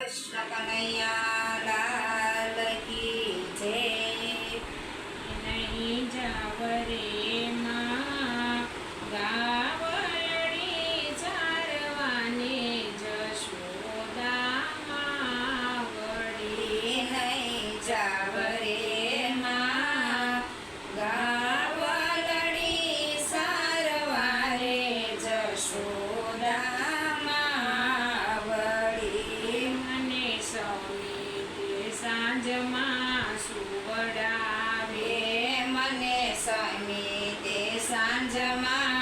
Krishna Kanaya સાંજમાં સુવડાવે મને સમી તે સાંજમાં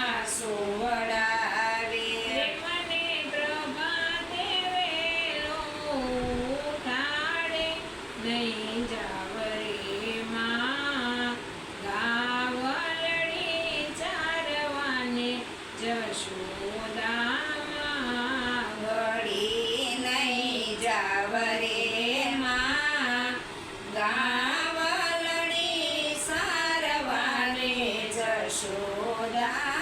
छोड़ा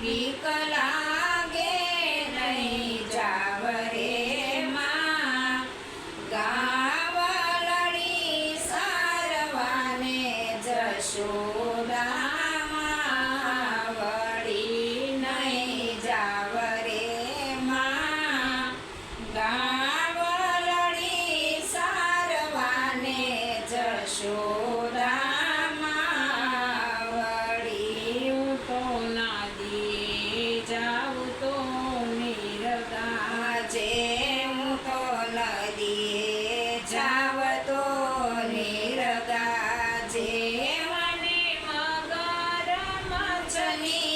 બીક લાગે નહીં જાવ રે માં. ગાવા લડી સારવાને જશોદા me.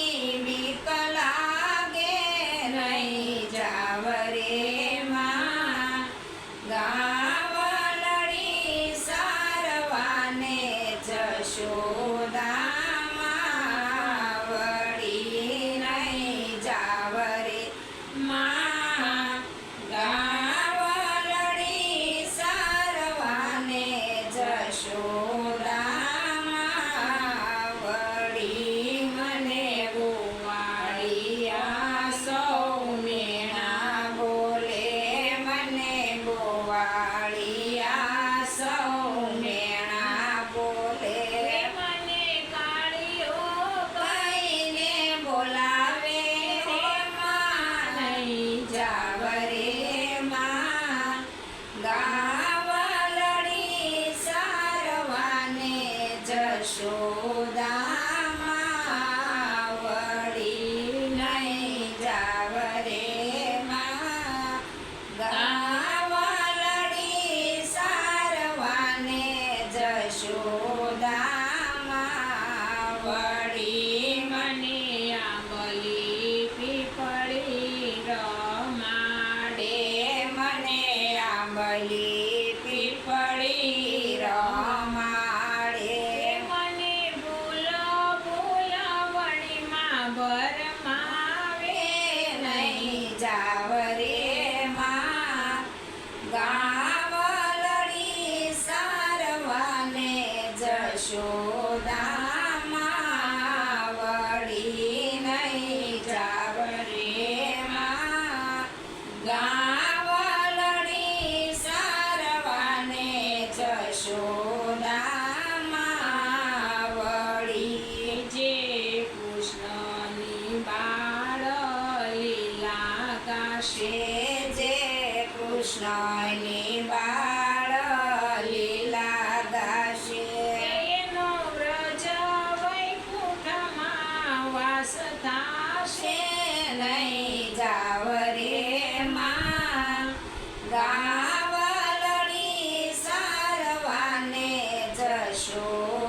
ajuda. યશોદામાં વળી નહીં જાવ રે માં ગાવલડી સારવાને જશોદામાં વળી જે કૃષ્ણની બાળ લીલા જે કૃષ્ણ નહીં જાવ રે માં ગાવલડી સારવાને જશોદામાં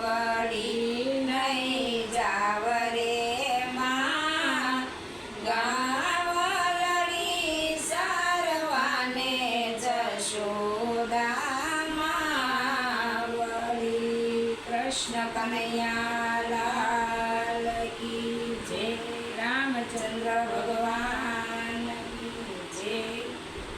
વળી નહીં જાવ રે માં ગાવલડી સારવાને જશોદામાં વળી કૃષ્ણ કનૈયા લાલ भगवान्